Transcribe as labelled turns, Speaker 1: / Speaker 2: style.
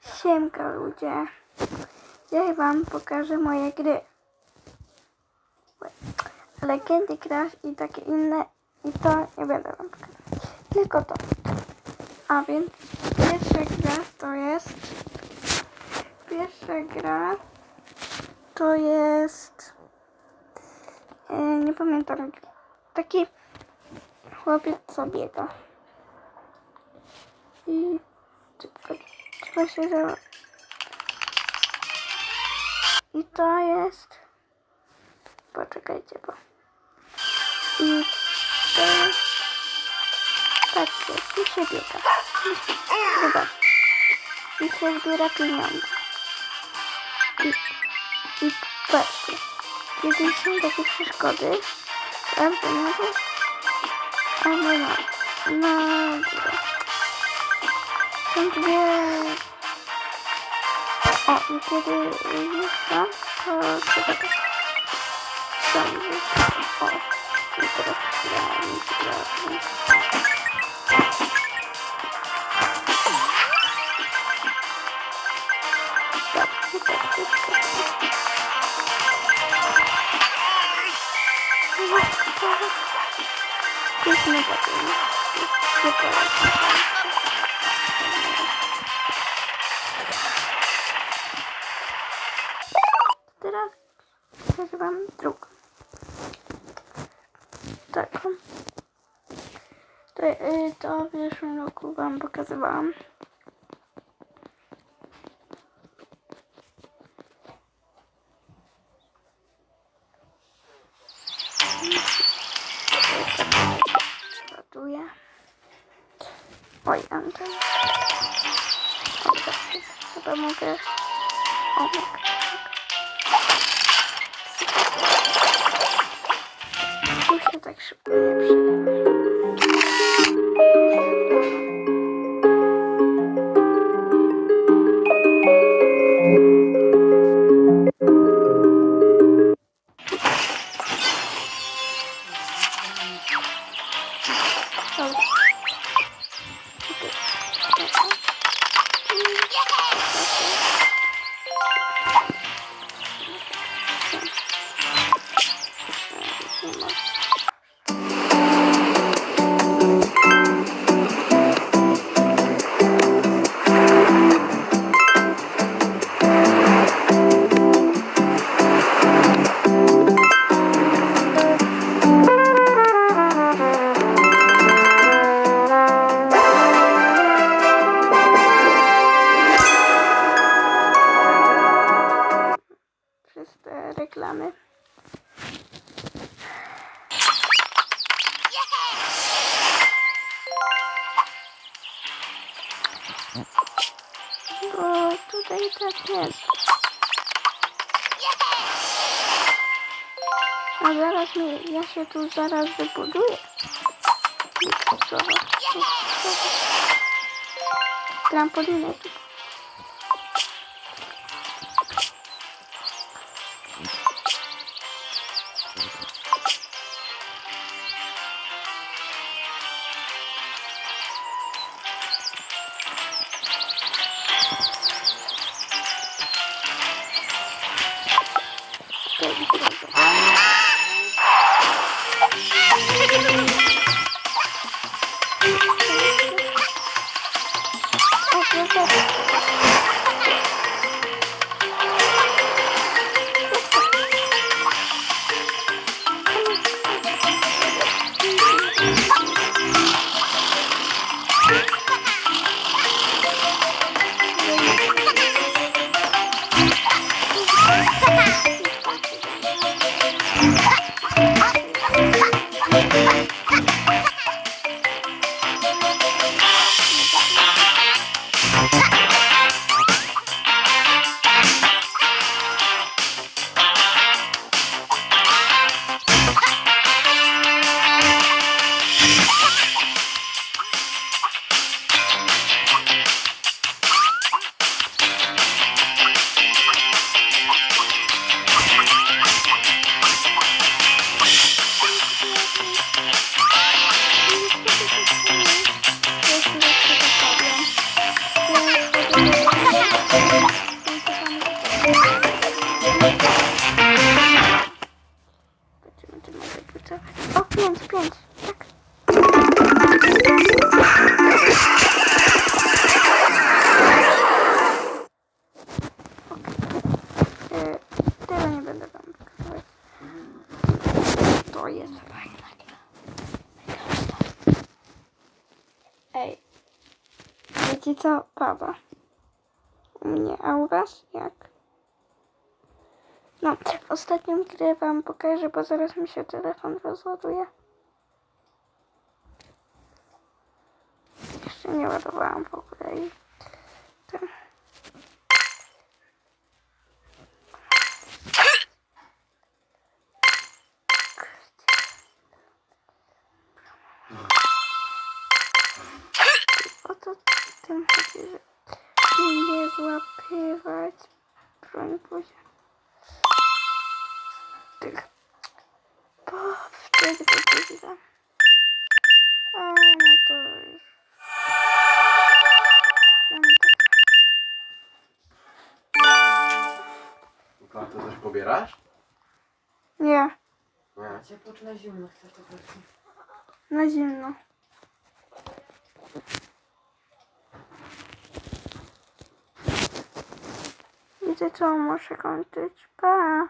Speaker 1: Siemka ludzie. Dzisiaj wam pokażę moje gry. Ale Candy Crush i takie inne i to nie będę wam pokazywać. Tylko to. A więc pierwsza gra to jest pierwsza gra to jest e, nie pamiętam taki chłopiec co biega. I trzeba za... I to jest... Poczekajcie, bo... I to. Patrzcie, tu się biega. Zobacz. I się zbiera pieniądze. I, i patrzcie. Kiedy są takie przeszkody, prawda, no to... O, no, no. Na górę. Są dwie... O, i kiedy już tam, to trzeba tak... Są O, i teraz ja mi się Tak, i tak, i tak. To jest mega fajne. Super. Teraz Taką. To, y, to w zeszłym roku wam pokazywałam. Ładuję. Oj, Anton. Chyba mogę... O, się tak szybko reklamy. Bo tutaj tak jest. A zaraz mi, ja się tu zaraz wybuduję. Trampolinę tu. pięć, pięć. Tak. Y, nie będę. To jest. Ej. Co? Baba. U mnie, a u was? Jak? No, ostatnią grę wam pokażę, bo zaraz mi się telefon rozładuje. Jeszcze nie ładowałam w ogóle i ten. O to tym chodzi, że nie złapywać broń Boże. Tych. Bo wtedy będzie źle. A no to już. Ja mam tak.
Speaker 2: To coś pobierasz?
Speaker 1: Nie,
Speaker 2: Nie.
Speaker 3: Ciepło czy na zimno chcesz to bardziej?
Speaker 1: na zimno. Widzę, co muszę kończyć. Pa!